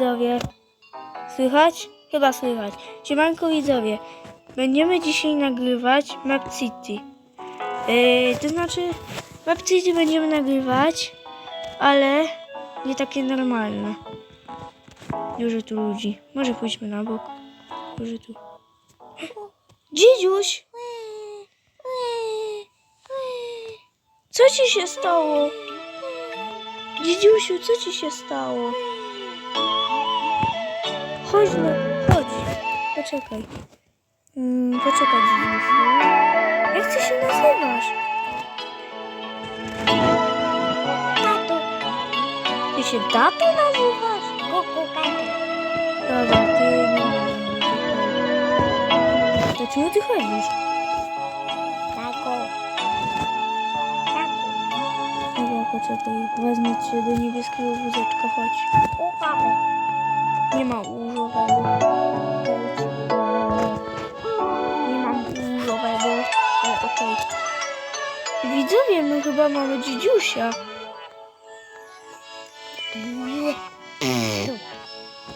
widzowie. Słychać? Chyba słychać. Siemanko widzowie. Będziemy dzisiaj nagrywać Map City. Yy, to znaczy Map City będziemy nagrywać, ale nie takie normalne. Dużo tu ludzi. Może pójdźmy na bok. Może tu. Dziedziuś! Co ci się stało? Dziedziusiu, co ci się stało? Chodź no, chodź. Poczekaj. Mm, poczekaj, Dziedziusiu. Jak ty się nazywasz? Tato, Ty się tato nazywasz? kuku, tato. Dobra, ty nie To czemu ty chodzisz? Tato. Tato. Dobra, poczekaj. Wezmę cię do niebieskiego wózeczka, chodź. Ukamy. Nie ma łóżowego. Nie mam łóżowego, ale okej. Widzowie, my chyba mamy dziedziusia.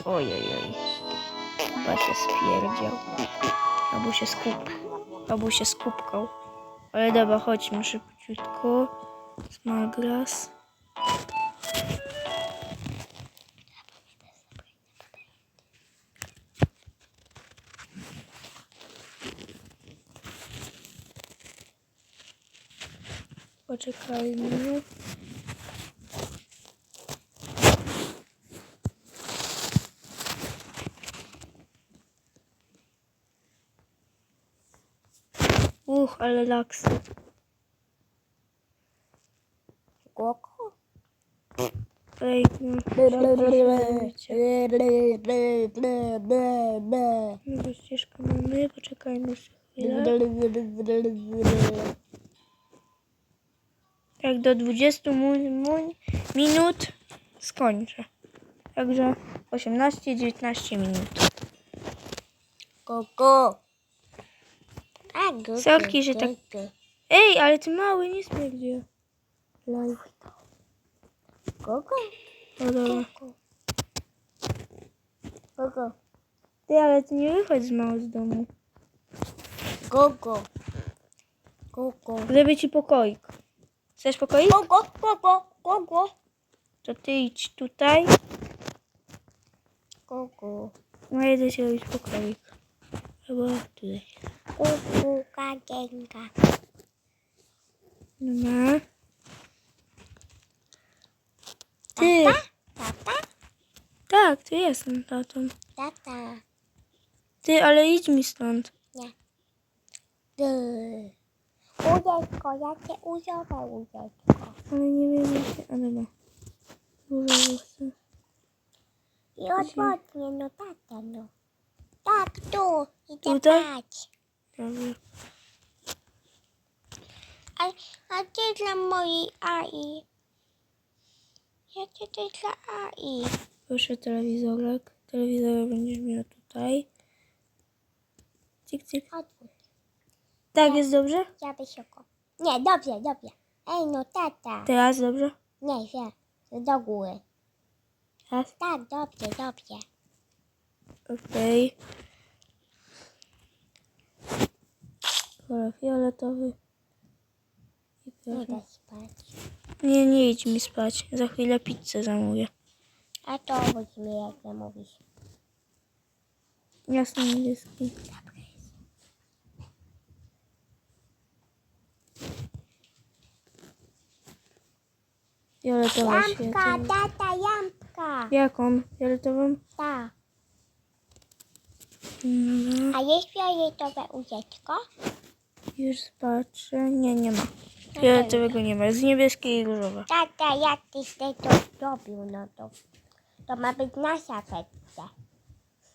Ojej, oj. Chyba się spierdział. Albo się skup. Albo się skupkał. Ale dobra, chodźmy szybciutko. Small. Poczekajmy. Uch, ale laksy. Kuku. Ej, no. Ścieżkę mamy, poczekajmy jeszcze chwilę. Jak do 20 mu- mu- minut skończę. Także 18-19 minut. Kuku. Tak, Sorki, że tak- Ej, ale ty mały, nie spędzie. Live. Kuku. O, dobra. Kuku. Ty, ale ty nie wychodź z mało z domu. Kuku. Kuku. Zrobię ci pokoik. Chcesz pokoik? Kuku. Kuku. Kuku. To ty idź tutaj. Kuku. No idę ci robić pokoik. Chyba tutaj. Kuku. Kagenka. Dobra. Ty. Tata. Tak, ty jestem tatą. Tata. Ty, ale idź mi stąd. Ty. Ujeczko, jakie uzowe ujeczko. Ale nie wiem jak się... A dobra. Dużo chcę. I odwrotnie, no tata, no. Tak, tu. Idę Tutaj? spać. Dobra. A, a ty dla mojej AI. Ja ty, ty dla AI. Proszę telewizorek. Telewizor będziesz miał tutaj. Cyk, cyk. Odwróć. Tak, jest dobrze? Ja wysoko. Nie, dobrze, dobrze. Ej, no tata. Teraz dobrze? Nie, źle. Do góry. Teraz? Tak, dobrze, dobrze. Okej. Kolor fioletowy. I Nie proszę. da spać. Nie, nie idź mi spać. Za chwilę pizzę zamówię. A to weźmie, jak zamówisz. Jasny niebieski. Fioletowa Lampka, tata, lampka. Jaką? Fioletową? Tak. Dobra. A jest fioletowe ujeczko? Już patrzę. Nie, nie ma. Fioletowego nie ma. Z niebieskiej i różowe. Tata, jak tyś ty to zrobił, no to... To ma być na szafetce.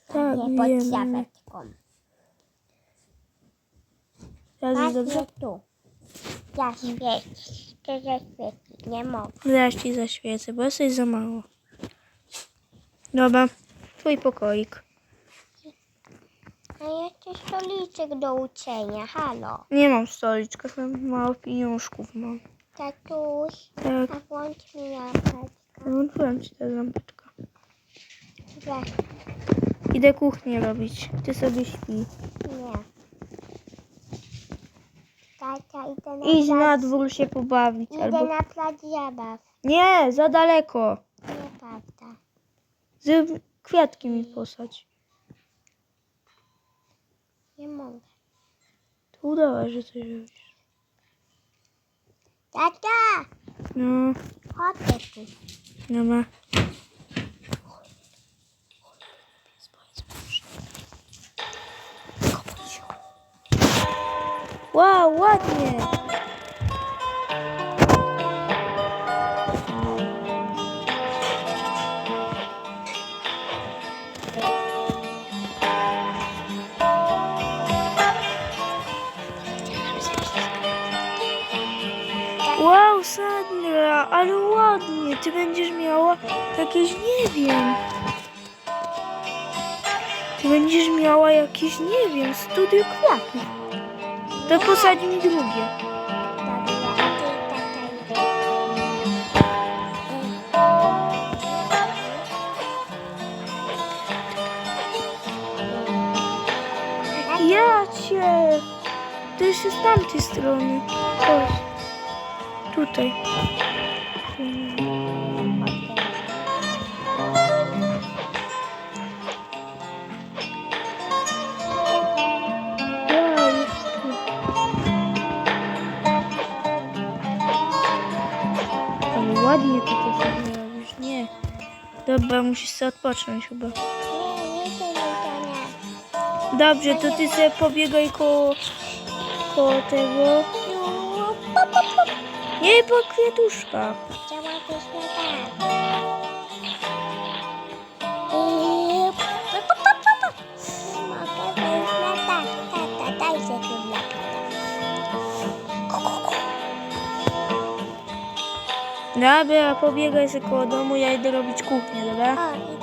Tak, nie pod wiemy. szafetką. Teraz jest Właśnie dobrze? tu. Zaświecić. Ty zaświecić nie mogę. Zaraz ci zaświecę, bo jesteś za mało. Dobra. Twój pokoik. A jeszcze stoliczek do uczenia, halo. Nie mam stoliczka, mało pieniążków mam. Tatuś, Tak, a włącz mi lampeczkę. włączyłem ci tę lampeczkę. Idę kuchnię robić. Ty sobie śpi. Nie. Idę na Idź plac. na dwór się pobawić. Idę Albo... na plac zabaw. Nie, za daleko. Nieprawda. Zrób kwiatki mi posadź. Nie mogę. To udawaj, że coś robisz. Tata! No, Chodź tu. no ma. Wow, ładnie. Wow, Sandra, ale ładnie. Ty będziesz miała jakieś, nie wiem. Ty będziesz miała jakieś, nie wiem, studio kwiatów. To posadź mi drugie. Dobra, a ty tata. Ja cię. To jeszcze ładnie to sobie robisz. Nie. Dobra, musisz sobie odpocząć chyba. Nie, nie chcę nie. Dobrze, to ty sobie pobiegaj koło, koło tego. Nie po kwiatuszkach. Chciałabyśmy tak. Dobra, pobiegaj sobie koło domu, ja idę robić kuchnię, dobra? I